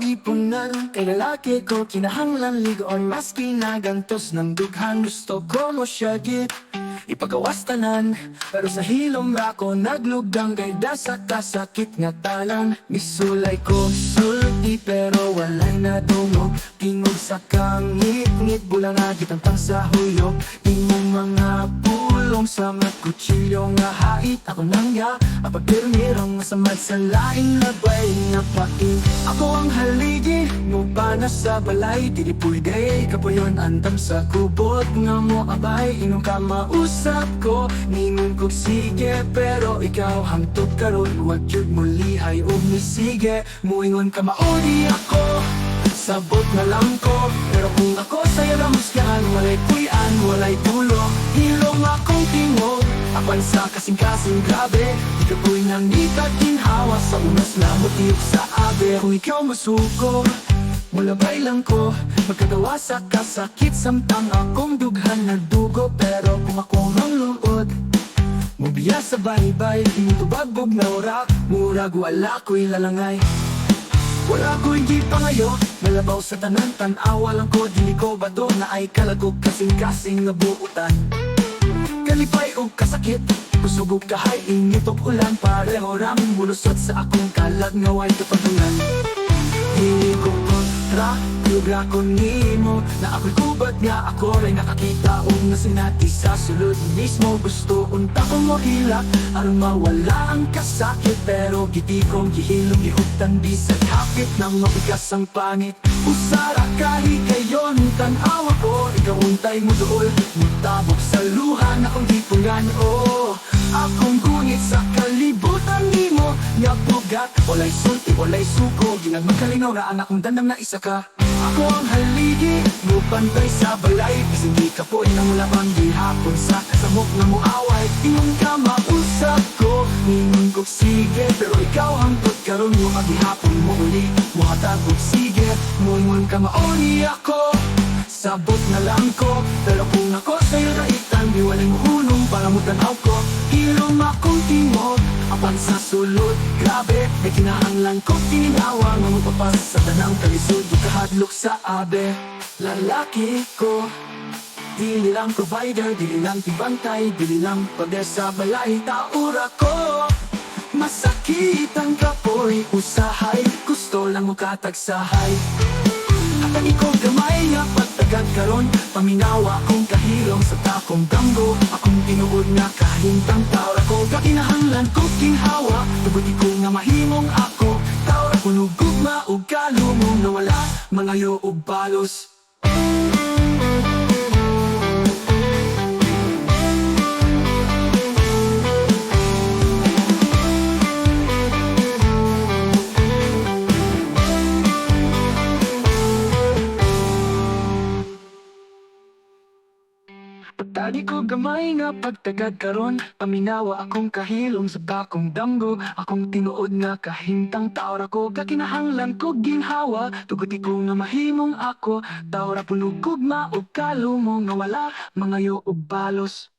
pag-ipunan Kay lalaki ko. Kinahanglan ligoon Maski nagantos ng dughang Gusto ko mo siya git. Ipagawas tanan. Pero sa hilom ra ko Naglugang kay dasa kasakit nga talan. Misulay ko sulti Pero walay na dungog Tingog sa kangit-ngit Bulang agit ang tang sa huyok Tingog mga pulong Sa mga nga hait Ako nang ya. Apagpirmirang masamad sa laing Nabay nga pain. Ako ang haligi Nguba na sa balay. Dili pwede Kapoyon andam sa kubot Nga mo abay. Inong ka mausap ko. Ningon kog sige Pero ikaw hangtod karon Huwag yun mulihay o misige Muingon ka mauni ako Sabot na lang ko. Pero kung ako sa'yo na musgahan Walay puyan, walay dulo Hilong akong tingog Apan sa kasing-kasing grabe. Di ka po'y nang ginhawa Sa unas na motiyo sa abe. Kung ikaw masuko Mulabay lang ko Magkagawa sa kasakit. Samtang akong dughan na dugo Pero kung ako mangluod Mubiya sa baybay. Imutubagbog na orak Murag wala ko'y lalangay. Wala ko hindi pa ngayo Nalabaw sa tanan Tanawa lang ko. Dili ko bato na ay kalagog Kasing-kasing nga buutan. Kalipay o kasakit Kusugog kahay Ingit o ulan. Pareho raming bulusot sa akong kalag Nga way kapatungan Hindi ko Lugra ko nimo Na ako'y kubat nga ako Ray nakakita o nga sinati sa sulod Mismo. Gusto unta ko mo hilak Aron mawala ang kasakit. Pero giti kong gihilom Gihutan di sa kapit Nang mabigas ang pangit. Usara kahi kayo Nung tanawa ko Ikaw untay mo dool. Mutabok sa luha Na kong gipungan Oh Akong gunit sa kalibutan nimo Nga bugat. Walay sulti, walay suko Ginag magkalinaw na anak kong dandam na isa ka Ako ang haligi Mupantay sa balay Bising di ka po inang labang Gihapon sa kasamok na muaway. Ingon ka mausap ko Ningon ko sige. Pero ikaw ang tot karon mo Magihapon mo uli. Muhatag ko sige Muingon ka mauni ako. Sabot na lang ko Pero kung ako sulod Grabe May kinahanglan ko Tininawa Nga mapapas sa tanang kalisod Di kahadlok sa abe Lalaki ko. Dili lang provider, dili lang tibantay Dili lang pader sa balay Taura ko. Masakit ang kapoy Usahay, gusto lang mo katagsahay At ang ikaw gamay nga pagtagad karon Paminawa akong kahilom sa takong damgo. Akong tinuod nga kahintang tawra ko Kakinahanglan ko kinhawa. Tubuti ko nga mahimong ako Tawra ko nugugma o kalumong nawala. Mga yo o balos Pagtadi ko gamay nga pagtagad karon Paminawa akong kahilom sa bakong damgo Akong tinuod nga kahintang taora ko. Kakinahanglan ko ginhawa. Tuguti ko nga mahimong ako. Taora punugog maog kalumong nga wala. Mga yo balos